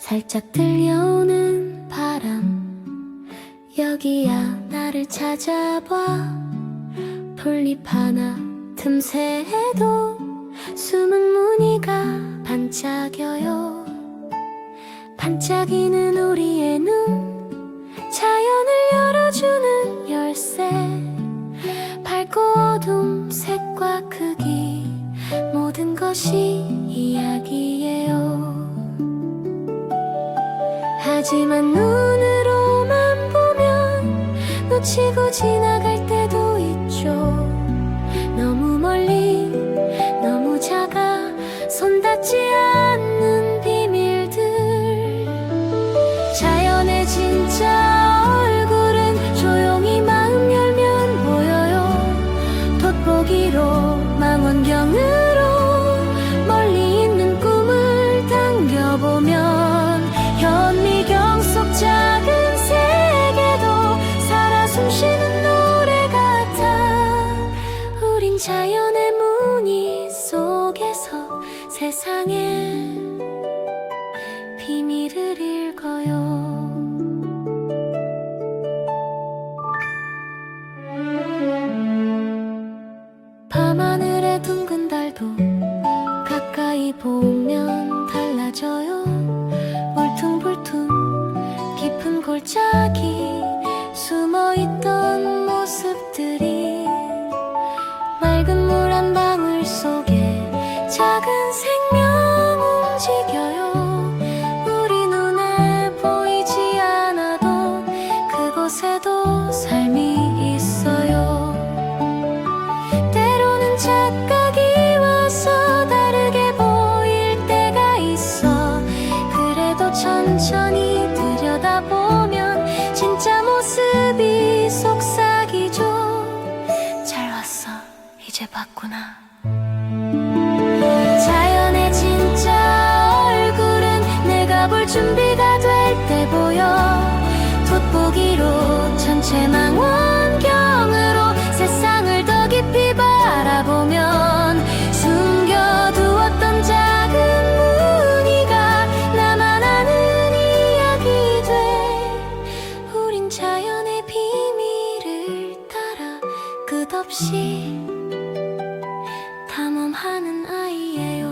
살짝 들려오는 바람. 여기야 나를 찾아봐. 풀잎 하나 틈새에도 숨은 무늬가 반짝여요. 반짝이는 우리의 눈 자연을 열어주는 열쇠. 밝고 어둠 색과 크기 모든 것이 하지만 눈으로만 보면 놓치고 지나갈 자연의 무늬 속에서 세상의 비밀을 읽어요. 밤하늘의 둥근 달도 가까이 보면 달라져요. 울퉁불퉁 깊은 골짜기 천천히 들여다보면 진짜 모습이 속삭이죠 잘 왔어. 이제 봤구나. 자연의 진짜 얼굴은 내가 볼 준비가 될 때 보여. 돋보기로 전체 망원 없이 탐험하는 아이예요.